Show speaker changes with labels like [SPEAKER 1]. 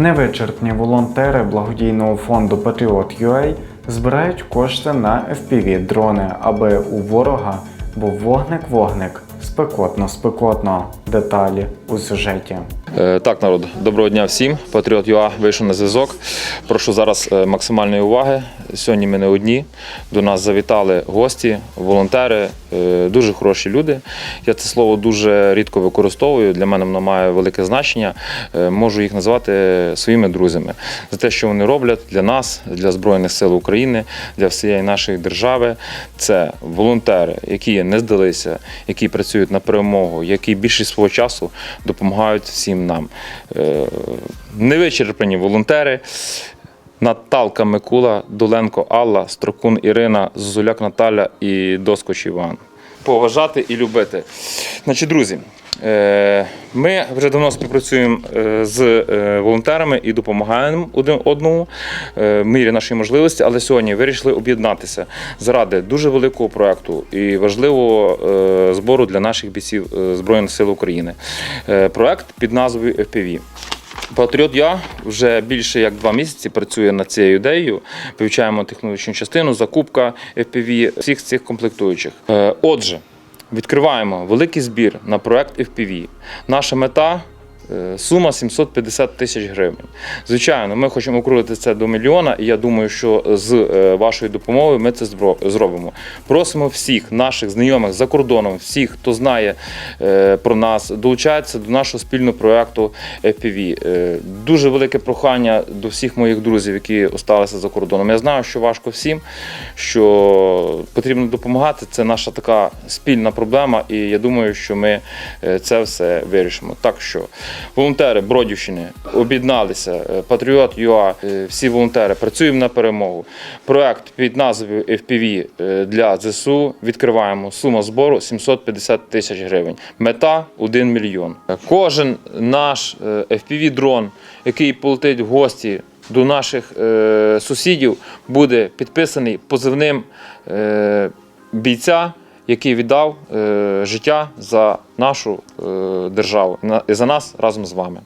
[SPEAKER 1] Невичерпні волонтери благодійного фонду Patriot.ua збирають кошти на FPV дрони, аби у ворога був вогник-вогник, спекотно-спекотно. Деталі у сюжеті.
[SPEAKER 2] Е, Так, народ, доброго дня всім. Патріот ЮА вийшов на зв'язок. Прошу зараз е, максимальної уваги. Сьогодні ми не одні. До нас завітали гості, волонтери, е, дуже хороші люди. Я це слово дуже рідко використовую. Для мене воно має велике значення. Можу їх назвати своїми друзями за те, що вони роблять для нас, для Збройних сил України, для всієї нашої держави. Це волонтери, які не здалися, які працюють на перемогу, які більшість свого часу допомагають всім нам. Е, Невичерпані волонтери. Наталка Микула, Доленко Алла, Строкун Ірина, Зозуляк Наталя і Доскоч Іван. Поважати і любити. Значить, друзі, е, ми вже давно співпрацюємо е, з е, волонтерами і допомагаємо один одному в мірі нашої можливості, але сьогодні вирішили об'єднатися заради дуже великого проекту і важливого збору для наших бійців Збройних сил України. Проект під назвою FPV. Патріот я вже більше як два місяці працює над цією ідеєю. Вивчаємо технологічну частину, закупка FPV, всіх цих комплектуючих. Е, Отже, відкриваємо великий збір на проект FPV. Наша мета. Е, Сума 750 тисяч гривень. Звичайно, ми хочемо округлити це до мільйона, і я думаю, що з е, вашою допомогою ми це зробимо. Просимо всіх наших знайомих за кордоном, всіх, хто знає е, про нас, долучається до нашого спільного проекту FPV. Дуже велике прохання до всіх моїх друзів, які осталися за кордоном. Я знаю, що важко всім, що потрібно допомагати. Це наша така спільна проблема, і я думаю, що ми це все вирішимо. Так що волонтери Бродівщини об'єдналися, е, Патріот ЮА, е, всі волонтери працюємо на перемогу. Проект під назвою FPV е, для ЗСУ відкриваємо. Сума збору 750 тисяч гривень. Мета 1 мільйон. Кожен наш е, FPV-дрон, який полетить в гості до наших е, сусідів, буде підписаний позивним е, бійця, який віддав е, життя за нашу е, державу на- за нас разом з вами.